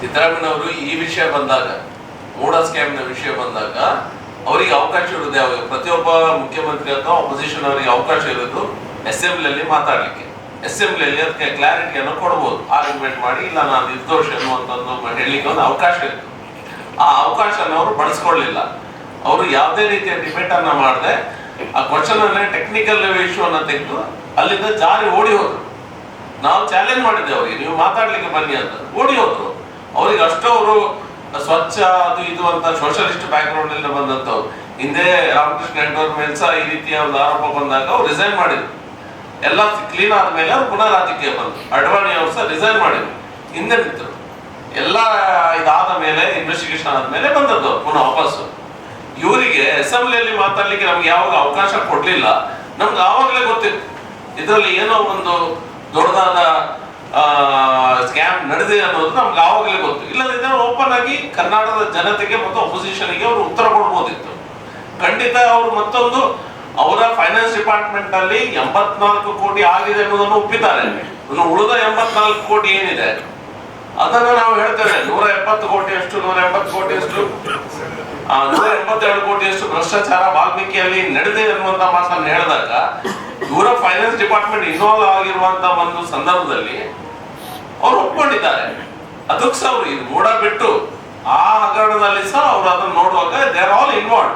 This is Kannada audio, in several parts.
ಸಿದ್ದರಾಮಯ್ಯನವರು ಈ ವಿಷಯ ಬಂದಾಗ, ಮೂಡ ನ ವಿಷಯ ಬಂದಾಗ, ಅವರಿಗೆ ಅವಕಾಶ ಇರುತ್ತೆ. ಪ್ರತಿಯೊಬ್ಬ ಮುಖ್ಯಮಂತ್ರಿ ಅಥವಾ ಅಪೋಸಿಷನ್ ಅವರಿಗೆ ಅವಕಾಶ ಇರೋದು ಅಸೆಂಬ್ಲಿಯಲ್ಲಿ ಮಾತಾಡ್ಲಿಕ್ಕೆ. ಅಸೆಂಬ್ಲಿಯಲ್ಲಿ ಅದಕ್ಕೆ ಕ್ಲಾರಿಟಿಯನ್ನು ಕೊಡ್ಬೋದು. ಆರ್ಗ್ಯುಮೆಂಟ್ ಮಾಡಿ, ಇಲ್ಲ, ನಾನು ನಿರ್ದೋಷ ಅನ್ನುವಂಥದ್ದು ಹೇಳಲಿಕ್ಕೆ ಒಂದು ಅವಕಾಶ ಇತ್ತು ಆ ಅವಕಾಶನ ಅವರು ಬಳಸ್ಕೊಳ್ಳಿಲ್ಲ. ಅವರು ಯಾವುದೇ ರೀತಿಯ ಡಿಬೇಟ್ ಅನ್ನ ಮಾಡದೆ, ಆ ಕ್ವಶನ್ ಅನ್ನ ಟೆಕ್ನಿಕಲ್ ಇಶ್ಯೂ ಅನ್ನ ತೆಗೆದು ಅಲ್ಲಿಂದ ಜಾರಿ ಓಡಿ ಹೋದ್ರು. ನಾವು ಚಾಲೆಂಜ್ ಮಾಡಿದ್ದೆ ಅವರಿಗೆ, ನೀವು ಮಾತಾಡ್ಲಿಕ್ಕೆ ಬನ್ನಿ ಅಂತ. ಓಡಿ ಹೋದ್ರು. ಅಷ್ಟು ಅವರು ಸ್ವಚ್ಛ ಅದು ಇದು ಅಂತ ಸೋಷಲಿಸ್ಟ್ ಬ್ಯಾಕ್ ಗ್ರೌಂಡ್ ಇಂದ ಬಂದಂತವ್ರು ಹಿಂದೆ ರಾಮಕೃಷ್ಣ ಹೆಗ್ಡೆ ಅವ್ರ ಮೇಲೆ ಸಹ ಈ ರೀತಿಯ ಒಂದು ಆರೋಪ ಬಂದಾಗ ಅವ್ರು ರಿಸೈನ್ ಮಾಡಿದ್ರು. ಎಲ್ಲ ಕ್ಲೀನ್ ಆದ್ಮೇಲೆ ಅವ್ರು ಪುನಃ ರಾಜಕೀಯ ಬಂದ್ರು. ಅಡ್ವಾಣಿ ಅವ್ರು ಸಹ ರಿಸೈನ್ ಮಾಡಿದ್ರು. ಹಿಂದೆ ನಿಂತರು. ಎಲ್ಲ ಇದಾದ ಮೇಲೆ ಇನ್ವೆಸ್ಟಿಗೇಷನ್ ಆದ್ಮೇಲೆ ಬಂದದ್ದು ಪುನಃ ವಾಪಸ್ಸು. ಇವರಿಗೆ ಅಸೆಂಬ್ಲಿಯಲ್ಲಿ ಮಾತಾಡ್ಲಿಕ್ಕೆ ನಮ್ಗೆ ಯಾವಾಗ ಅವಕಾಶ ಕೊಡ್ಲಿಲ್ಲ. ನಮ್ಗೆ ಆವಾಗಲೇ ಗೊತ್ತಿತ್ತು. ಇದರಲ್ಲಿ ಏನೋ ಒಂದು ದೊಡ್ಡದಾದ ಸ್ಕ್ಯಾಮ್ ನಡೆದಿದೆ ಅನ್ನೋದು ನಮ್ಗೆ ಆವಾಗಲೇ ಗೊತ್ತು. ಆಗಿ ಕರ್ನಾಟಕದ ಜನತೆಗೆ ಮತ್ತು ಅಪೋಸಿಷನ್ಗೆ ಅವರು ಉತ್ತರ ಕೊಡ್ಬೋದಿತ್ತು. ಖಂಡಿತ ಅವರು ಮತ್ತೊಂದು ಅವರ ಫೈನಾನ್ಸ್ ಡಿಪಾರ್ಟ್ಮೆಂಟ್ ಅಲ್ಲಿ ಎಂಬತ್ನಾಲ್ಕು ಕೋಟಿ ಆಗಿದೆ ಅನ್ನೋದನ್ನು ಒಪ್ಪಿದ್ದಾರೆ. ಇನ್ನು ಉಳಿದ ಎಂಬತ್ನಾಲ್ಕು ಕೋಟಿ ಏನಿದೆ? ಅದನ್ನ ನಾವು ಹೇಳ್ತೇವೆ. ನೂರ ಎಪ್ಪತ್ತು ಕೋಟಿ ಅಷ್ಟು ನೂರ ಎಂಬತ್ತು ಕೋಟಿ ಅಷ್ಟು ನೂರ ಎಂಬತ್ತೆರಡು ಕೋಟಿ ಅಷ್ಟು ಭ್ರಷ್ಟಾಚಾರ ವಾಲ್ಮೀಕಿಯಲ್ಲಿ ನಡೆದಿದೆ ಅನ್ನುವಂತ ಮಾತನ್ನು ಹೇಳಿದಾಗ, ಇವರ ಫೈನಾನ್ಸ್ ಡಿಪಾರ್ಟ್ಮೆಂಟ್ ಇನ್ವಾಲ್ವ್ ಆಗಿರುವಂತ ಒಂದು ಸಂದರ್ಭದಲ್ಲಿ ಅವರು ಒಪ್ಕೊಂಡಿದ್ದಾರೆ. ಅದಕ್ಕೆ ಸಹ ಅವ್ರು ಮೂಡ ಬಿಟ್ಟು ಆ ಹಗರಣದಲ್ಲಿ ಸಹ ಅವ್ರು ಅದನ್ನ ನೋಡುವಾಗ they are all involve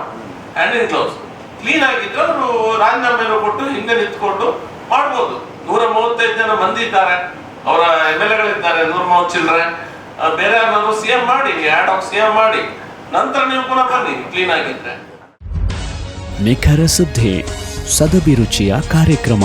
hand in glove clean ಆಗಿದ್ರೆ ಅವರು ರಾಜೀನಾಮೆಯನ್ನು ಕೊಟ್ಟು ಹಿಂದೆ ನಿಂತ್ಕೊಂಡು ಮಾಡ್ಬೋದು. ನೂರ ಮೂವತ್ತೈದು ಜನ ಮಂದಿ ಇದ್ದಾರೆ. ಅವರ ಎಂ ಎಲ್ ಎಗಳಿದ್ದಾರೆ, ನೂರ ಮೂವತ್ತು ಚಿಲ್ಲರೆ ಬೇರೆ ಯಾರು ಸಿ ಎಂ ಮಾಡಿ ಆಡ್ ಆಫ್ ಸಿ ಎಂ ಮಾಡಿ, ನಂತರ ನೀವು ಪುನಃ ಬನ್ನಿ ಕ್ಲೀನ್ ಆಗಿದ್ರೆ. ನಿಖರ ಸುದ್ದಿ, ಸದಭಿರುಚಿಯ ಕಾರ್ಯಕ್ರಮ.